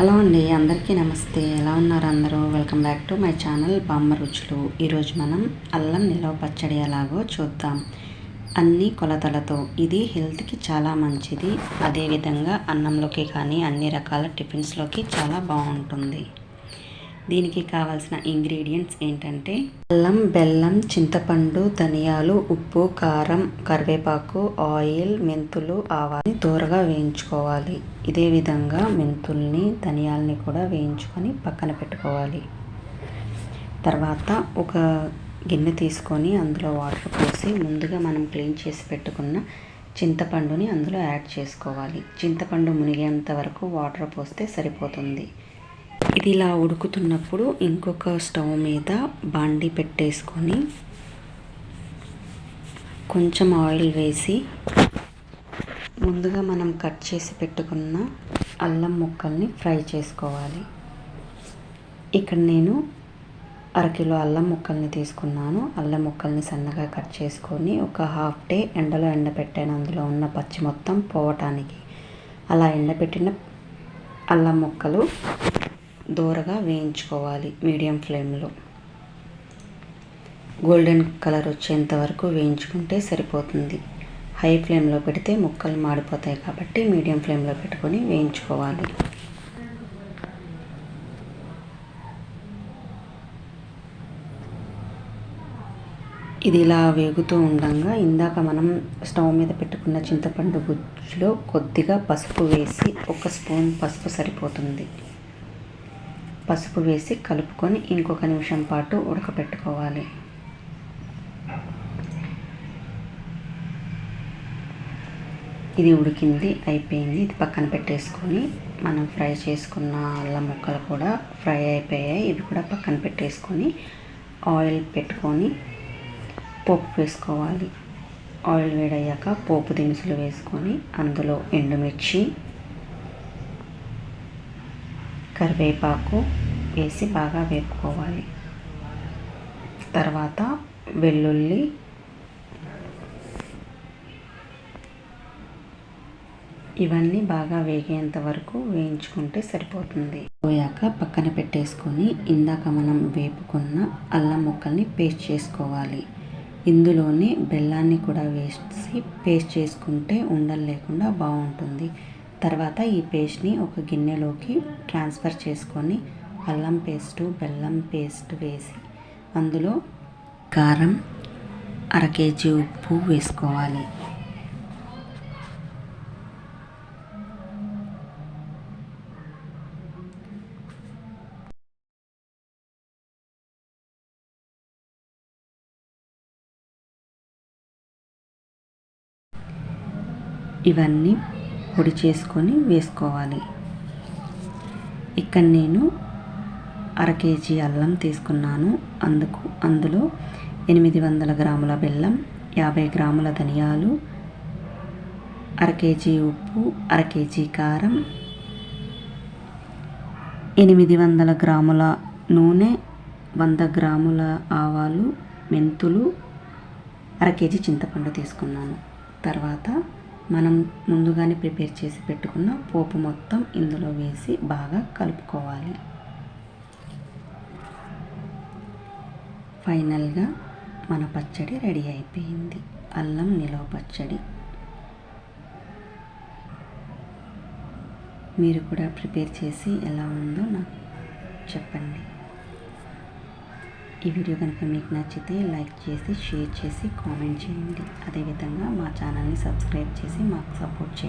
Hello అండి అందరికీ నమస్తే. ఎలా ఉన్నారు అందరూ? Welcome back to my channel Bamma Ruchulu. ఈరోజు మనం అల్లం నిలవ పచ్చడి ఎలాగో చూద్దాం. అన్ని కొలతలతో. ఇది హెల్త్కి చాలా మంచిది. అదేవిధంగా అన్నంలోకి కానీ అన్ని రకాల టిఫిన్స్లోకి చాలా బాగుంటుంది. దీనికి కావాల్సిన ఇంగ్రీడియంట్స్ ఏంటంటే అల్లం బెల్లం చింతపండు ధనియాలు ఉప్పు కారం కరివేపాకు ఆయిల్ మెంతులు ఆవాలని దూరగా వేయించుకోవాలి. ఇదే విధంగా మెంతుల్ని ధనియాలని కూడా వేయించుకొని పక్కన పెట్టుకోవాలి. తర్వాత ఒక గిన్నె తీసుకొని అందులో వాటర్ పోసి ముందుగా మనం క్లీన్ చేసి పెట్టుకున్న చింతపండుని అందులో యాడ్ చేసుకోవాలి. చింతపండు మునిగేంత వరకు వాటర్ పోస్తే సరిపోతుంది. ఇది ఇలా ఉడుకుతున్నప్పుడు ఇంకొక స్టవ్ మీద బాండి పెట్టేసుకొని కొంచెం ఆయిల్ వేసి ముందుగా మనం కట్ చేసి పెట్టుకున్న అల్లం ముక్కల్ని ఫ్రై చేసుకోవాలి. ఇక్కడ నేను అరకిలో అల్లం ముక్కల్ని తీసుకున్నాను. అల్లం ముక్కల్ని సన్నగా కట్ చేసుకొని ఒక హాఫ్ డే ఎండలో ఎండపెట్టాను. అందులో ఉన్న పచ్చి మొత్తం పోవటానికి. అలా ఎండపెట్టిన అల్లం ముక్కలు దూరగా వేయించుకోవాలి మీడియం ఫ్లేమ్లో. గోల్డెన్ కలర్ వచ్చేంత వరకు వేయించుకుంటే సరిపోతుంది. హై ఫ్లేమ్లో పెడితే ముక్కలు మాడిపోతాయి కాబట్టి మీడియం ఫ్లేమ్లో పెట్టుకొని వేయించుకోవాలి. ఇది ఇలా వేగుతూ ఉండగా ఇందాక మనం స్టవ్ మీద పెట్టుకున్న చింతపండు గుజ్జులో కొద్దిగా పసుపు వేసి ఒక స్పూన్ పసుపు సరిపోతుంది. పసుపు వేసి కలుపుకొని ఇంకొక నిమిషం పాటు ఉడకపెట్టుకోవాలి. ఇది ఉడికింది అయిపోయింది. ఇది పక్కన పెట్టేసుకొని మనం ఫ్రై చేసుకున్న అల్లం ముక్కలు కూడా ఫ్రై అయిపోయాయి. ఇవి కూడా పక్కన పెట్టేసుకొని ఆయిల్ పెట్టుకొని పోపు వేసుకోవాలి. ఆయిల్ వేడయ్యాక పోపు దినుసులు వేసుకొని అందులో ఎండుమిర్చి కరివేపాకు వేసి బాగా వేపుకోవాలి. తర్వాత వెల్లుల్లి ఇవన్నీ బాగా వేగేంత వరకు వేయించుకుంటే సరిపోతుంది. పోయాక పక్కన పెట్టేసుకొని ఇందాక మనం వేపుకున్న అల్లం ముక్కల్ని పేస్ట్ చేసుకోవాలి. ఇందులోనే బెల్లాన్ని కూడా వేసి పేస్ట్ చేసుకుంటే ఉండలు లేకుండా బాగుంటుంది. తర్వాత ఈ పేస్ట్ని ఒక గిన్నెలోకి ట్రాన్స్ఫర్ చేసుకొని అల్లం పేస్టు బెల్లం పేస్ట్ వేసి అందులో కారం అర కేజీ ఉప్పు వేసుకోవాలి. ఇవన్నీ పొడి చేసుకొని వేసుకోవాలి. ఇక్కడ నేను అర కేజీ అల్లం తీసుకున్నాను. అందుకు అందులో ఎనిమిది వందల గ్రాముల బెల్లం యాభై గ్రాముల ధనియాలు అర కేజీ ఉప్పు అర కేజీ కారం ఎనిమిది వందల గ్రాముల నూనె వంద గ్రాముల ఆవాలు మెంతులు అర కేజీ చింతపండు తీసుకున్నాను. తర్వాత మనం ముందుగానే ప్రిపేర్ చేసి పెట్టుకున్న పోపు మొత్తం ఇందులో వేసి బాగా కలుపుకోవాలి. ఫైనల్గా మన పచ్చడి రెడీ అయిపోయింది. అల్లం నిలవ పచ్చడి. మీరు కూడా ప్రిపేర్ చేసి ఎలా ఉందో నాకు చెప్పండి. ఈ వీడియో కనుక మీకు నచ్చితే లైక్ చేసి షేర్ చేసి కామెంట్ చేయండి. అదేవిధంగా మా ఛానల్ని సబ్స్క్రైబ్ చేసి మాకు సపోర్ట్ చేయండి.